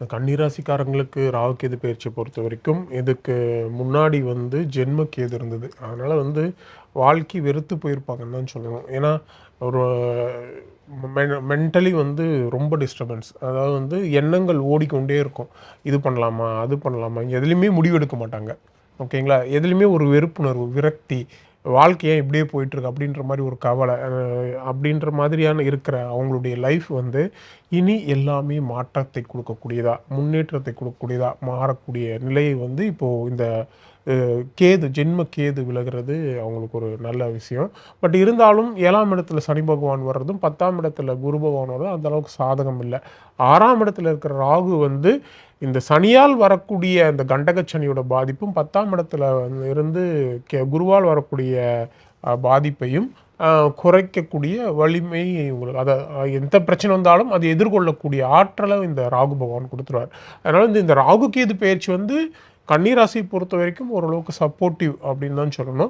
இந்த கன்னிராசிக்காரங்களுக்கு ராகுகேது பயிற்சியை பொறுத்த வரைக்கும் இதுக்கு முன்னாடி வந்து ஜென்ம கேது இருந்தது. அதனால் வந்து வாழ்க்கை வெறுத்து போயிருப்பாங்கன்னு தான் சொல்லணும். ஏன்னா ஒரு மென்டலி வந்து ரொம்ப டிஸ்டர்பன்ஸ் அதாவது வந்து எண்ணங்கள் ஓடிக்கொண்டே இருக்கும். இது பண்ணலாமா அது பண்ணலாமா எதுலேயுமே முடிவெடுக்க மாட்டாங்க. ஓகேங்களா? எதுலேயுமே ஒரு வெறுப்புணர்வு விரக்தி வாழ்க்கையே இப்படியே போயிட்டுருக்கு அப்படின்ற மாதிரி ஒரு கவலை அப்படின்ற மாதிரியான இருக்கிற அவங்களுடைய லைஃப் வந்து இனி எல்லாமே மாற்றத்தை கொடுக்கக்கூடியதா முன்னேற்றத்தை கொடுக்கக்கூடியதா மாறக்கூடிய நிலையை வந்து இப்போது இந்த கேது ஜென்ம கேது விலகிறது அவங்களுக்கு ஒரு நல்ல விஷயம். பட் இருந்தாலும் ஏழாம் இடத்துல சனி பகவான் வர்றதும் பத்தாம் இடத்துல குரு பகவான் வர்றதும் அந்த அளவுக்கு சாதகம் இல்லை. ஆறாம் இடத்துல இருக்கிற ராகு வந்து இந்த சனியால் வரக்கூடிய அந்த கண்டக சனியோட பாதிப்பும் பத்தாம் இடத்துல வந்து இருந்து கே குருவால் வரக்கூடிய பாதிப்பையும் குறைக்கக்கூடிய வலிமை உங்களுக்கு அதை எந்த பிரச்சனை வந்தாலும் அதை எதிர்கொள்ளக்கூடிய ஆற்றலை இந்த ராகு பகவான் கொடுத்துருவார். அதனால் இந்த இந்த ராகு கேது பயிற்சி வந்து கன்னிராசியை பொறுத்த வரைக்கும் ஓரளவுக்கு சப்போர்ட்டிவ் அப்படின்னு தான் சொல்லணும்.